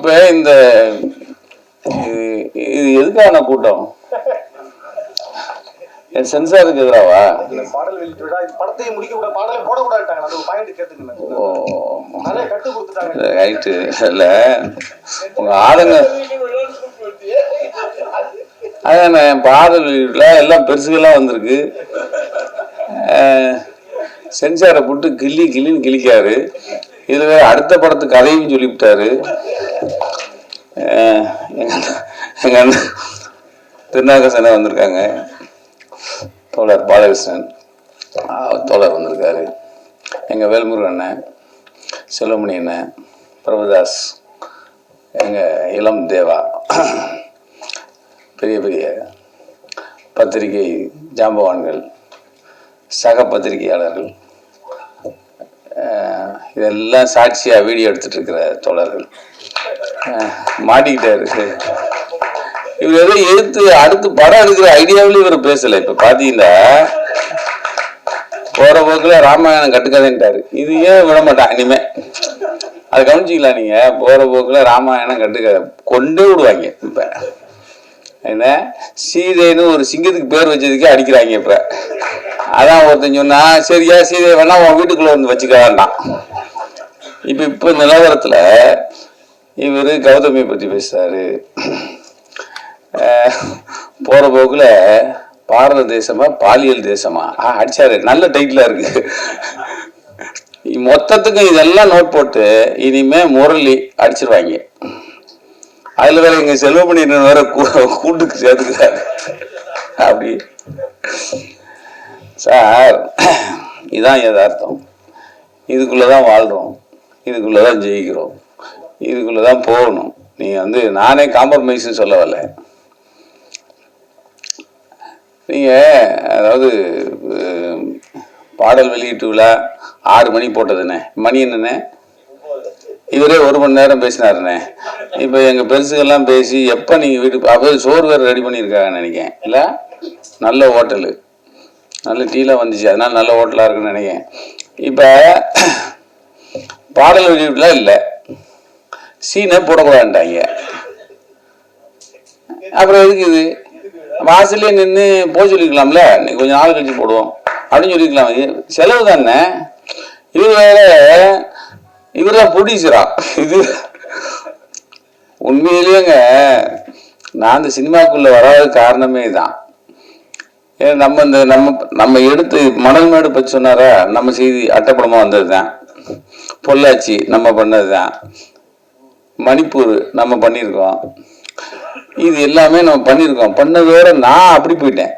இப்போ இந்த இது எதுக்கான கூட்டம்? சென்சாருக்கு எதிராவா? பாடல் வெளியிட்டு விடா படத்தையும் முடிக்க கூட பாடலை போடக்கூடாதுட்டாங்க அந்த ஒரு பாயிண்ட் கேட்டுக்கணும் ஓ நிறைய கட்டு கொடுத்துட்டாங்க. ரைட்டு இல்லை. உங்கள் ஆளுங்க அதான் பாடல் வெளியீட்டில் எல்லாம் பெருசுகள்லாம் வந்திருக்கு. சென்சாரை போட்டு கிள்ளி கிள்ளின்னு கிழிக்காரு. இதில் அடுத்த படத்துக்கு கதையும் சொல்லிவிட்டாரு. எங்கள் எங்கள் அண்ணன் எங்க திருநாகசனை வந்திருக்காங்க. தோழர் பாலகிருஷ்ணன். தோழர் வந்திருக்காரு. எங்கள் வேல்முருகன் அண்ணன் செல்வமணி அண்ணன் பிரபுதாஸ் எங்கள் இளம் தேவா பெரிய பெரிய பத்திரிகை ஜாம்பவான்கள் சக பத்திரிகையாளர்கள் இதெல்லாம் சாட்சியாக வீடியோ எடுத்துகிட்டு இருக்கிற தோழர்கள். மாட்டிக்கிட்டாரு. இவர் ஏதோ எடுத்து அடுத்து படம் எடுக்கிற ஐடியாவிலும் இவர் பேசலை. இப்போ பாத்தீங்கன்னா போகிற போக்கில் ராமாயணம் கட்டுக்கதைன்ட்டாரு. இது ஏன் விட மாட்டான் இனிமே அதை கவனிச்சிக்கலாம் நீங்கள் போகிற போக்கில் ராமாயணம் கட்டுக்கதை கொண்டே விடுவாங்க இப்போ. என்ன? சீதைன்னு ஒரு சிங்கத்துக்கு பேர் வச்சதுக்கே அடிக்கிறாங்க இப்போ. அதான் ஒருத்தன் சொன்னா சரியா சீதை வேணா உன் வீட்டுக்குள்ள வந்து வச்சுக்க வேண்டாம். இப்போ இப்போ நிலவரத்தில் இவர் கௌதமியை பற்றி பேசுகிறாரு போகிற போக்கில் பாரத தேசமா பாலியல் தேசமா? ஆ அடிச்சாரு. நல்ல டைட்டிலாக இருக்குது மொத்தத்துக்கும் இதெல்லாம் நோட் போட்டு இனிமே முரளி அடிச்சிருவாங்க. அதில் வேற எங்க செல்வமணியன் வேற கூ- கூட்டுக்கு சேர்த்துக்கிறாரு. அப்படி. சார் இதான் தான் இதுக்குள்ளதான் வாழ்றோம். இதுக்குள்ளதான் ஜெயிக்கிறோம். இதுக்குள்ளதான் போகணும். நீங்கள் வந்து நானே காம்ப்ரமைஸ்னு சொல்ல வரல. நீங்கள் அதாவது பாடல் வெளியீட்டு விழா ஆறு மணி போட்டதுண்ணே மணி என்னண்ணே இவரே ஒரு மணி நேரம் பேசினாருண்ணே இப்போ எங்கள் பெருசுகள்லாம் பேசி எப்போ நீங்கள் வீட்டுக்கு அப்போ சோறு வேறு ரெடி பண்ணியிருக்காங்கன்னு நினைக்கிறேன். இல்லை? நல்ல ஹோட்டலு. நல்ல டீலாம் வந்துச்சு. அதனால் நல்ல ஹோட்டலாக இருக்குன்னு நினைக்கிறேன். இப்போ பாடல் வெளியீட்டுலாம் இல்லை. சீனை போடக்கூடாதுட்டாங்க அப்புறம் எதுக்கு இது? வாசல்லே நின்று போக சொல்லிக்கலாம்ல இன்னைக்கு கொஞ்சம் நாள் கழிச்சு போடுவோம். அப்படின்னு சொல்லிக்கலாம் இது செலவு தானே? இது வேற. இவர் தான் ப்ரொடியூசரா இது உண்மையிலேயேங்க நான் இந்த சினிமாக்குள்ள வராத காரணமே தான் ஏன்னா நம்ம இந்த நம்ம நம்ம எடுத்து மணல் மேடு பற்றி சொன்னாரா? நம்ம செய்தி அட்டப்படமாக வந்தது தான் பொள்ளாச்சி நம்ம பண்ணது தான் மணிப்பூர் நம்ம பண்ணியிருக்கோம். இது எல்லாமே நம்ம பண்ணியிருக்கோம். பண்ணதோட நான் அப்படி போயிட்டேன்.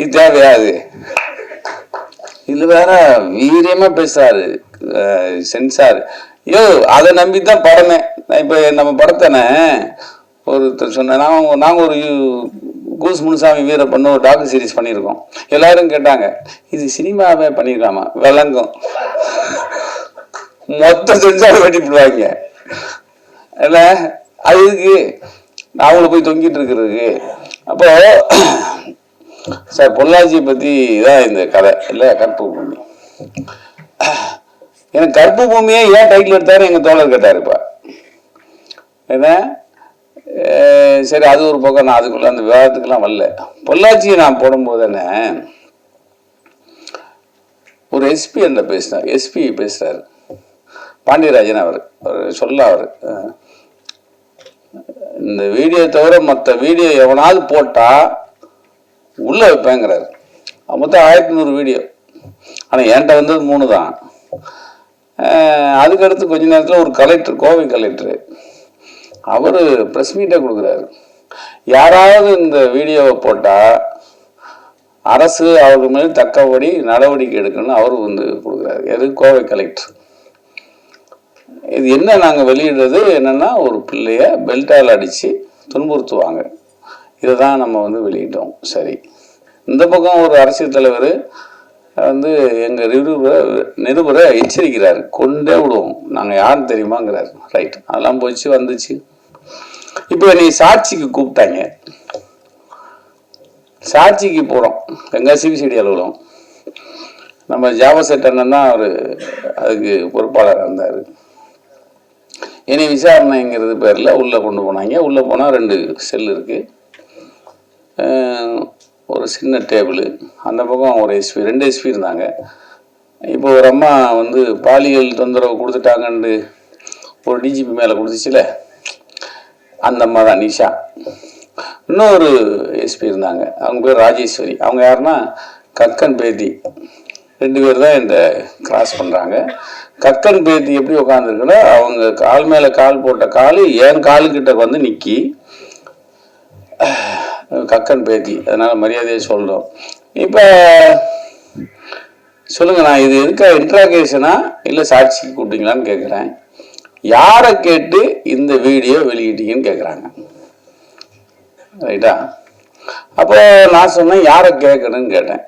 இது தேவையாது இது? வேற வீரியமாக பேசுறாரு சென்சார். ஐயோ அதை நம்பி தான் படமே. நான் இப்போ நம்ம படத்தானே ஒருத்தர் சொன்ன நான் நாங்கள் ஒரு கூஸ் முனுசாமி வீர பண்ண ஒரு டாக்கு சீரிஸ் பண்ணியிருக்கோம். எல்லாரும் கேட்டாங்க இது சினிமாவே பண்ணியிருக்காமா விளங்கும். மொத்த சென்சார் வெட்டிவிடுவாங்க என்ன? அது இதுக்கு அவங்கள போய் தொங்கிட்டு இருக்கிறதுக்கு. அப்போ சார் பொள்ளாச்சியை பற்றி தான் இந்த கதை. இல்லை கற்பு பூமி. எனக்கு கற்பு பூமியே ஏன் டைட்டில் எடுத்தாரு? எங்கள் தோழர் கேட்டார் இப்போ. என்ன? சரி அது ஒரு பக்கம் நான் அதுக்குள்ள அந்த விவாதத்துக்கெல்லாம் வரல. பொள்ளாச்சியை நான் போடும்போது என்ன? ஒரு எஸ்பி என்ன பேசினார்? எஸ்பி பேசுறாரு. பாண்டியராஜன் அவர் அவர் சொல்ல அவர். இந்த வீடியோ தவிர மற்ற வீடியோ எவனாவது போட்டா உள்ள வைப்பேங்கிறாரு. மொத்தம் ஆயிரத்தி நூறு வீடியோ. ஆனால் என்கிட்ட வந்தது மூணு தான். அதுக்கடுத்து கொஞ்ச நேரத்தில் ஒரு கலெக்டர் கோவை கலெக்டர் அவர் ப்ரெஸ் மீட்டை கொடுக்குறாரு. யாராவது இந்த வீடியோவை போட்டால் அரசு அவர்கள் மேல் தக்கபடி நடவடிக்கை எடுக்கணும்னு அவர் வந்து கொடுக்குறாரு. எது? கோவை கலெக்டர் இது என்ன நாங்கள் வெளியிடுறது? என்னென்னா ஒரு பிள்ளைய பெல்ட்டால் அடித்து துன்புறுத்துவாங்க. இதை தான் நம்ம வந்து வெளியிட்டோம். சரி. இந்த பக்கம் ஒரு அரசியல் தலைவர் வந்து எங்கள் நிருபரை நிருபரை எச்சரிக்கிறார். கொண்டே விடுவோம். நாங்கள் யார் தெரியுமாங்கிறார். ரைட் அதெல்லாம் போச்சு வந்துச்சு. இப்போ நீ சாட்சிக்கு கூப்பிட்டாங்க. சாட்சிக்கு போகிறோம் எங்க சிபிசிடி அலுவலகம். நம்ம ஜாவசெட் அண்ணன் தான் அவர் அதுக்கு பொறுப்பாளராக இருந்தார். இனி விசாரணைங்கிறது பேரில் உள்ளே கொண்டு போனாங்க. உள்ளே போனால் ரெண்டு செல் இருக்குது ஒரு சின்ன டேபிள் அந்த பக்கம் ஒரு எஸ்பி ரெண்டு எஸ்பி இருந்தாங்க. இப்போ ஒரு அம்மா வந்து பாலியல் தொந்தரவு கொடுத்துட்டாங்கன்னு ஒரு டிஜிபி மேலே கொடுத்துச்சுல அந்த அம்மா தான் நிஷா. இன்னொரு எஸ்பி இருந்தாங்க. அவங்க பேர் ராஜேஸ்வரி. அவங்க யாருன்னா கக்கன் பேதி ரெண்டு பேர் தான் இந்த கிராஸ் பண்ணுறாங்க கக்கன் பேத்தி எப்படி உட்காந்துருக்குன்னா அவங்க கால் மேலே கால் போட்ட கால் என் காலுக்கிட்ட வந்து நிற்கி கக்கன் பேத்தி அதனால் மரியாதையை சொல்கிறோம் இப்போ சொல்லுங்க நான் இது எதுக்காக இன்ட்ராகேஷனா இல்லை சாட்சிக்கு கூப்பிட்டீங்களான்னு கேட்குறேன் யாரை கேட்டு இந்த வீடியோ வெளியிட்டீங்கன்னு கேட்குறாங்க ரைட்டா அப்போ நான் சொன்னேன் யாரை கேட்கணும்னு கேட்டேன்.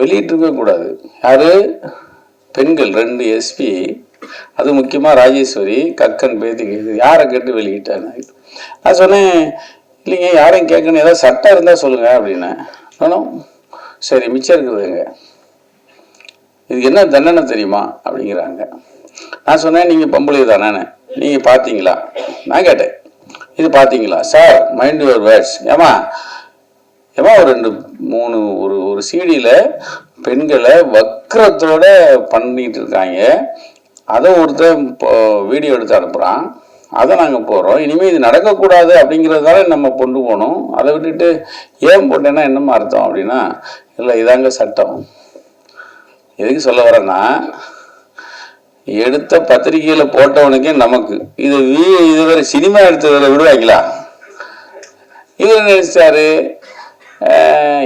வெளியிட்டிருக்கவே கூடாது. யாரு பெண்கள் ரெண்டு எஸ்பி அது முக்கியமாக ராஜேஸ்வரி கக்கன் பேத்தி கேட்டு யாரை கேட்டு வெளியிட்டாங்க? நான் சொன்னேன் இல்லைங்க யாரையும் கேட்கணும் ஏதாவது சட்டம் இருந்தால் சொல்லுங்கள் அப்படின்னேன் ஆனால் சரி மிச்சம் இருக்குதுங்க இது என்ன தண்டனை தெரியுமா? அப்படிங்கிறாங்க. நான் சொன்னேன் நீங்கள் பொம்பளை தானே நீங்கள் பார்த்தீங்களா? நான் கேட்டேன். இது பார்த்தீங்களா? சார் மைண்ட் யுவர் வேர்ட்ஸ் ஏமா ஏமா ஒரு ரெண்டு மூணு ஒரு ஒரு சீடியில் பெண்களை வக்கரத்தோட பண்ணிட்டு இருக்காங்க. அதை ஒருத்தர் இப்போ வீடியோ எடுத்து அனுப்புகிறான் அதை நாங்கள் போகிறோம் இனிமேல் இது நடக்கக்கூடாது அப்படிங்கிறதால நம்ம கொண்டு போகணும் அதை விட்டுட்டு ஏன் போட்டேன்னா என்னம்மா அர்த்தம் அப்படின்னா இல்லை இதாங்க சட்டம். எதுக்கு சொல்ல வரேன்னா எடுத்த பத்திரிகையில் போட்டவனுக்கே நமக்கு. இது வீ- இது வேறு சினிமா எடுத்ததில் விடுவாங்களா? இது என்ன நினைச்சாரு.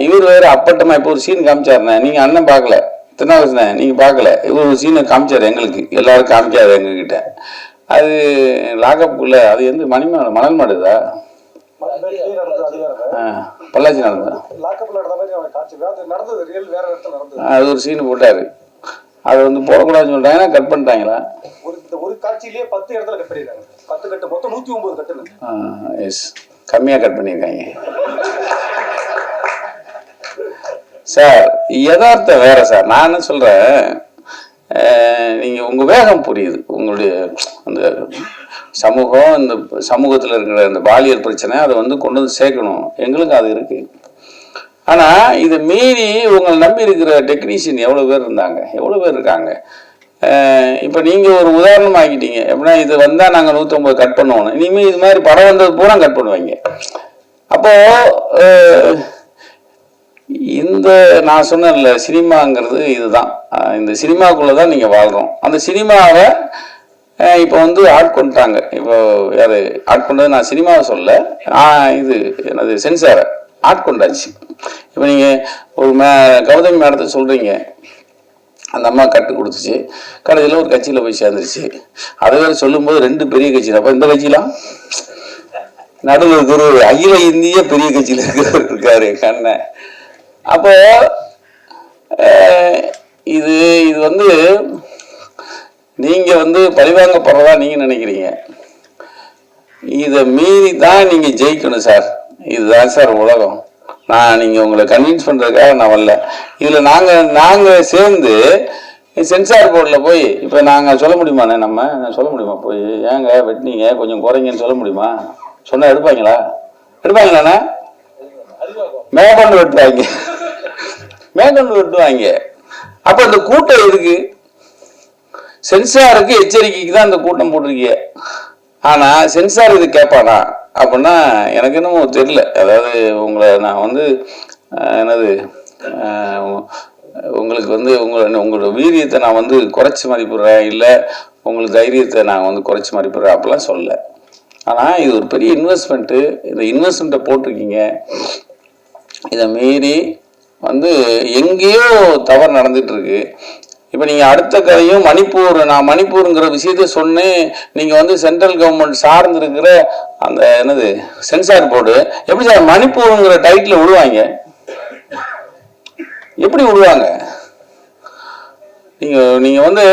இவர் வேற அப்பட்டமா இப்போ ஒரு சீன் காமிச்சாருண்ணே. நீங்க அண்ணன் பார்க்கல. திருநாவுக்கரசனே நீங்க பார்க்கல. இவர் ஒரு சீனை காமிச்சாரு எங்களுக்கு. எல்லாரும் காமிக்காது எங்ககிட்ட. அது லாகப்புக்குள்ள அது எந்த மணிமா மணல் மாடுதா? லாக்கப்ல நடந்த அது ஒரு சீன் போட்டாரு. அதை வந்து போடக்கூடாதுன்னு சொல்லிட்டாங்கன்னா கட் பண்ணிட்டாங்களா? ஒரு காட்சியிலேயே பத்து இடத்துல கட் பண்ணிருக்காங்க பத்து கட்டு மொத்தம் நூத்தி ஒன்பது கட்டுன்னு. எஸ் கம்மியாக கட் பண்ணியிருக்காங்க. சார் யதார்த்தம் வேற சார். நான் என்ன சொல்கிறேன் நீங்கள் உங்கள் வேகம் புரியுது. உங்களுடைய அந்த சமூகம் இந்த சமூகத்தில் இருக்கிற இந்த பாலியல் பிரச்சனை அதை வந்து கொண்டு வந்து சேர்க்கணும். எங்களுக்கு அது இருக்குது ஆனால் இதை மீறி உங்களை நம்பி இருக்கிற டெக்னீஷியன் எவ்வளோ பேர் இருந்தாங்க? எவ்வளோ பேர் இருக்காங்க? இப்போ நீங்கள் ஒரு உதாரணம் ஆகிட்டீங்க எப்படின்னா இது வந்தால் நாங்கள் நூற்றம்பது கட் பண்ணுவோம் இனிமேல் இது மாதிரி படம் வந்தது பூரா கட் பண்ணுவாங்க. அப்போது இந்த நான் சொன்னேன்ல சினிமாங்கிறது இதுதான். இந்த சினிமாக்குள்ளே தான் நீங்கள் வாழ்கிறோம் அந்த சினிமாவை இப்போ வந்து ஆட்கொண்டுட்டாங்க இப்போ யார் ஆட்கொண்டது நான் சினிமாவை சொல்ல இது என்னது சென்சாரை ஆட்கொண்டாச்சு இப்போ நீங்கள் ஒரு மே கௌதமி மேடத்தை சொல்கிறீங்க அந்த அம்மா கட்டு கொடுத்துச்சு. கடைசியில் ஒரு கட்சியில் போய் சேர்ந்துருச்சு. அதை வேறு சொல்லும்போது ரெண்டு பெரிய கட்சி அப்போ இந்த கட்சிலாம் நடுவில் இருக்கிற ஒரு அகில இந்திய பெரிய கட்சியில் இருக்கிறவர் இருக்காரு கண்ணன் அப்போ இது இது வந்து நீங்கள் வந்து பழிவாங்கப்படுறதா நீங்கள் நினைக்கிறீங்க? இதை மீறி தான் நீங்கள் ஜெயிக்கணும் சார். இதுதான் சார் உலகம். நான் நீங்கள் உங்களை கன்வின்ஸ் பண்ணுறதுக்காக நான் வரல. இதில் நாங்கள் நாங்கள் சேர்ந்து சென்சார் போர்டில் போய் இப்போ நாங்கள் சொல்ல முடியுமாண்ணே நம்ம? சொல்ல முடியுமா போய்? ஏங்க வெட்டினீங்க கொஞ்சம் குறைங்கன்னு சொல்ல முடியுமா? சொன்னால் எடுப்பாங்களா? எடுப்பாங்களாண்ணே மேற்கொண்டு வெட்டுவாங்க. மேற்கொண்டு வெட்டுவாங்க. அப்போ இந்த கூட்டம் இருக்கு சென்சாருக்கு எச்சரிக்கைக்கு தான் இந்த கூட்டம் போட்டிருக்கீங்க. ஆனால் சென்சார் இது கேட்பானா அப்படின்னா எனக்கு என்னமோ தெரியல. அதாவது உங்களை நான் வந்து என்னது உங்களுக்கு வந்து உங்களை உங்களோட வீரியத்தை நான் வந்து குறைச்சி மதிப்பிடுறேன் இல்லை உங்களுக்கு தைரியத்தை நான் வந்து குறைச்சி மதிப்பிடுறேன் அப்படிலாம் சொல்லல. ஆனால் இது ஒரு பெரிய இன்வெஸ்ட்மெண்ட்டு இந்த இன்வெஸ்ட்மெண்ட்டை போட்டிருக்கீங்க. இதை மீறி வந்து எங்கேயோ தவறு நடந்துட்டு இருக்கு இப்போ நீங்கள் அடுத்த கதையும் மணிப்பூர் நான் மணிப்பூருங்கிற விஷயத்த சொன்னேன். நீங்கள் வந்து சென்ட்ரல் கவர்மெண்ட் சார்ந்திருக்கிற அந்த என்னது சென்சார் போர்டு எப்படி சார் மணிப்பூருங்கிற டைட்டில் விடுவாங்க? எப்படி விடுவாங்க? நீங்கள் நீங்கள் வந்து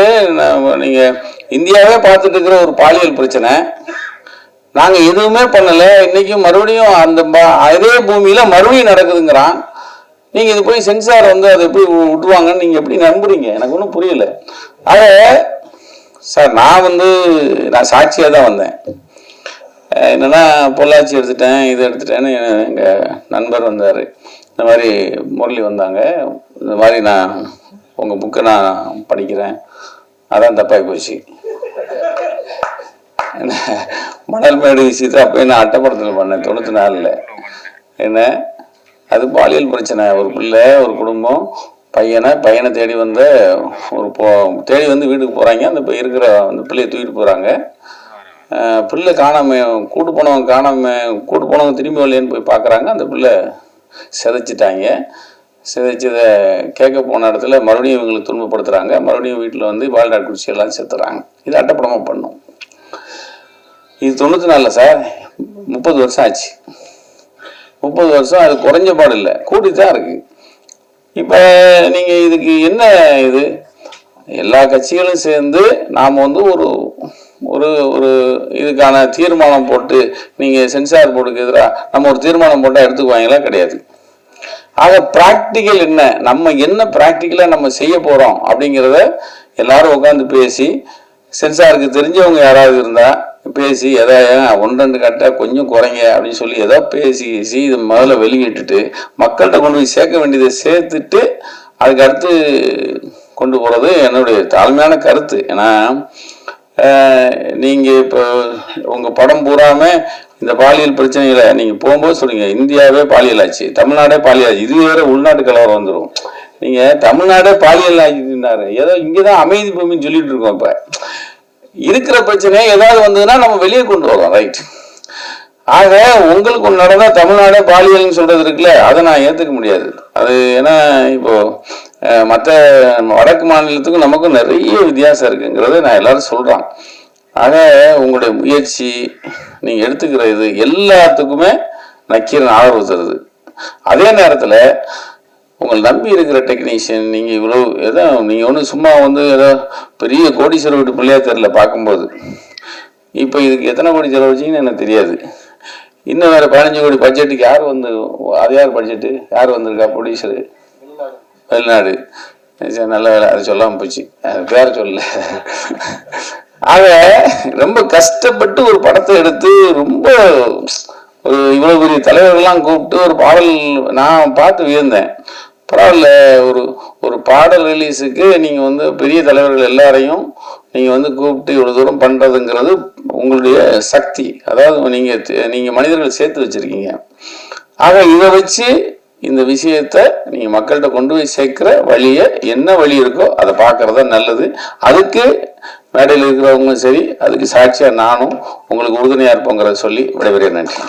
நீங்கள் இந்தியாவே பார்த்துட்டு இருக்கிற ஒரு பாலியல் பிரச்சனை. நாங்கள் எதுவுமே பண்ணலை. இன்றைக்கும் மறுபடியும் அந்த அதே பூமியில் மறுபடியும் நடக்குதுங்கிறான். நீங்கள் இது போய் சென்சார் வந்து அதை எப்படி விட்டுருவாங்கன்னு நீங்கள் எப்படி நம்புறீங்க? எனக்கு ஒன்றும் புரியல. அதை சார் நான் வந்து நான் சாட்சியாக தான் வந்தேன். என்னன்னா பொள்ளாச்சி எடுத்துட்டேன் இது எடுத்துட்டேன்னு எங்கள் நண்பர் வந்தார். இந்த மாதிரி முரளி வந்தாங்க. இந்த மாதிரி நான் உங்கள் புக்கை நான் படிக்கிறேன். அதான் தப்பாகி போச்சு. என்ன? மணல் மேடு விஷயத்தை அப்போ நான் அட்டப்படத்தில் பண்ணேன் தொண்ணூற்றி நாலில் என்ன? அது பாலியல் பிரச்சனை. ஒரு பிள்ளை ஒரு குடும்பம் பையனை பையனை தேடி வந்த ஒரு போ தேடி வந்து வீட்டுக்கு போகிறாங்க அந்த இப்போ இருக்கிற அந்த பிள்ளையை தூக்கிட்டு போகிறாங்க பிள்ளை காணாம கூட்டு போனவங்க காணாம கூட்டு போனவங்க திரும்பி வரலையேன்னு போய் பார்க்குறாங்க. அந்த பிள்ளை சிதைச்சிட்டாங்க. சிதைச்சதை கேட்க போன இடத்துல மறுபடியும் இவங்களை துன்பப்படுத்துகிறாங்க மறுபடியும் வீட்டில் வந்து வாழ்நாள் குடிச்சு எல்லாம் செத்துறாங்க. இது அட்டப்படமாக பண்ணும். இது தொண்ணூற்றி நாலில் சார். முப்பது வருஷம் ஆச்சு. முப்பது வருஷம் அது குறைஞ்ச பாடு இல்லை. கூட்டி தான் இருக்குது இப்போ நீங்கள் இதுக்கு என்ன இது? எல்லா கட்சிகளும் சேர்ந்து நாம் வந்து ஒரு ஒரு ஒரு இதுக்கான தீர்மானம் போட்டு நீங்கள் சென்சார் போர்டுக்கு எதிராக நம்ம ஒரு தீர்மானம் போட்டால் எடுத்துக்குவாங்களா கிடையாது. ஆக ப்ராக்டிக்கல் என்ன? நம்ம என்ன ப்ராக்டிக்கலாக நம்ம செய்ய போகிறோம் அப்படிங்கிறத எல்லாரும் உட்காந்து பேசி சென்சாருக்கு தெரிஞ்சவங்க யாராவது இருந்தால் பேசி எதா ஒன்று ரெண்டு கட்ட கொஞ்சம் குறைங்க அப்படின்னு சொல்லி ஏதோ பேசி பேசி இதை முதல்ல வெளியிட்டுட்டு மக்கள்கிட்ட கொண்டு போய் சேர்க்க வேண்டியதை சேர்த்துட்டு அதுக்கு அடுத்து கொண்டு போகிறது என்னுடைய தாழ்மையான கருத்து. ஏன்னா நீங்கள் இப்போ உங்கள் படம் பூராம இந்த பாலியல் பிரச்சனைகளை நீங்கள் போகும்போது சொல்லுங்க இந்தியாவே பாலியல் ஆச்சு தமிழ்நாடே பாலியல் ஆச்சு இது வேற உள்நாட்டு கலவரம் வந்துடும் நீங்கள் தமிழ்நாடே பாலியல் ஆகிட்டுனாரு ஏதோ இங்கே தான் அமைதி பூமின்னு சொல்லிட்டு இருக்கோம் இப்போ. இருக்கிற பிரச்சனை ஏதாவது வந்ததுன்னா நம்ம வெளியே கொண்டு வரோம் ரைட் ஆக உங்களுக்கு ஒன்று நடந்தால் தமிழ்நாடே பாலியல்னு சொல்கிறது இருக்குல்ல அதை நான் ஏற்றுக்க முடியாது. அது ஏன்னா இப்போ மற்ற வடக்கு மாநிலத்துக்கும் நமக்கும் நிறைய வித்தியாசம் இருக்குங்கிறத நான் எல்லாரும் சொல்கிறேன் ஆக உங்களுடைய முயற்சி நீங்கள் எடுத்துக்கிற இது எல்லாத்துக்குமே நக்கீரன் ஆதரவு தருது. அதே நேரத்தில் உங்களை நம்பி இருக்கிற டெக்னீஷியன் நீங்கள் இவ்வளோ ஏதோ நீங்கள் ஒன்றும் சும்மா வந்து ஏதோ பெரிய கோடீஸ்வர வீட்டு பிள்ளையா தெரில பார்க்கும்போது. இப்போ இதுக்கு எத்தனை கோடி செலவழிச்சிங்கன்னு எனக்கு தெரியாது. இன்னும் வேறு பதினஞ்சு கோடி பட்ஜெட்டுக்கு யார் வந்து அது யார் பட்ஜெட்டு யார் வந்திருக்கா ப்ரொடியூசரு வெளிநாடு நல்ல வேலை அது சொல்லாமல் போச்சு. அது பேர் சொல்ல ஆக ரொம்ப கஷ்டப்பட்டு ஒரு படத்தை எடுத்து ரொம்ப ஒரு இவ்வளோ பெரிய தலைவர்கள்லாம் கூப்பிட்டு ஒரு பாடல் நான் பார்த்து வியந்தேன். பரவாயில்ல ஒரு ஒரு பாடல் ரிலீஸுக்கு நீங்கள் வந்து பெரிய தலைவர்கள் எல்லாரையும் நீங்கள் வந்து கூப்பிட்டு இவ்வளோ தூரம் பண்ணுறதுங்கிறது உங்களுடைய சக்தி. அதாவது நீங்கள் நீங்கள் மனிதர்கள் சேர்த்து வச்சுருக்கீங்க. ஆக இதை வச்சு இந்த விஷயத்த நீங்கள் மக்கள்கிட்ட கொண்டு போய் சேர்க்குற வழியை என்ன வழி இருக்கோ அதை பார்க்குறது நல்லது. அதுக்கு மேடையில் இருக்கிறவங்களும் சரி அதுக்கு சாட்சியாக நானும் உங்களுக்கு உறுதுணையாக இருப்போங்கிறத சொல்லி விடைபெறுகிறேன். நன்றி.